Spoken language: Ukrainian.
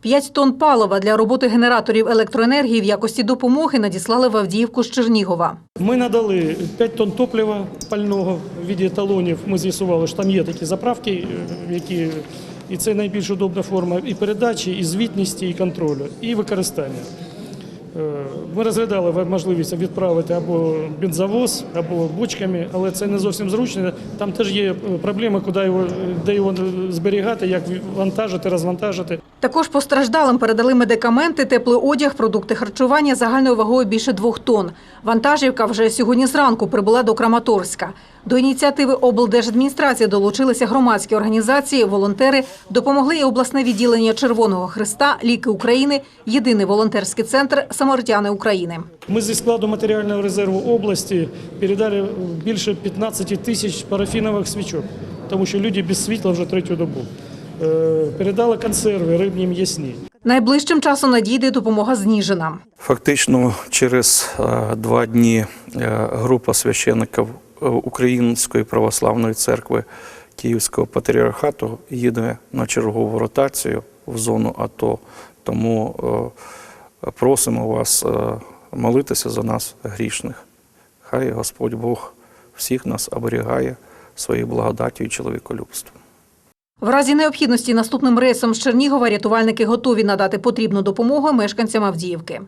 П'ять тонн палива для роботи генераторів електроенергії в якості допомоги надіслали в Авдіївку з Чернігова. Ми надали 5 тонн топлива пального в віді талонів. Ми з'ясували, що там є такі заправки, е, які і це найбільш удобна форма і передачі, і звітності, і контролю, і використання. Е, Ми розглядали можливість відправити або бензовоз, або бочками, але це не зовсім зручно. Там теж є е, проблеми, куди його, де його зберігати, як вантажити, розвантажити. Також постраждалим передали медикаменти, теплий одяг, продукти харчування загальною вагою більше двох тонн. Вантажівка вже сьогодні зранку прибула до Краматорська. До ініціативи облдержадміністрації долучилися громадські організації, волонтери, допомогли і обласне відділення Червоного Христа, Ліки України, єдиний волонтерський центр Самаритяни України. Ми зі складу матеріального резерву області передали більше 15 тисяч парафінових свічок, тому що люди без світла вже третю добу. Е, Передали консерви, рибні м'ясні. Найближчим часом надійде допомога з Ніжина. Фактично, через е, два дні е, група священиків Української православної церкви Київського патріархату їде на чергову ротацію в зону АТО. Тому е, просимо вас е, молитися за нас грішних. Хай Господь Бог всіх нас оберігає своєю благодаттю і чоловіколюбством. В разі необхідності наступним рейсом з Чернігова рятувальники готові надати потрібну допомогу мешканцям Авдіївки.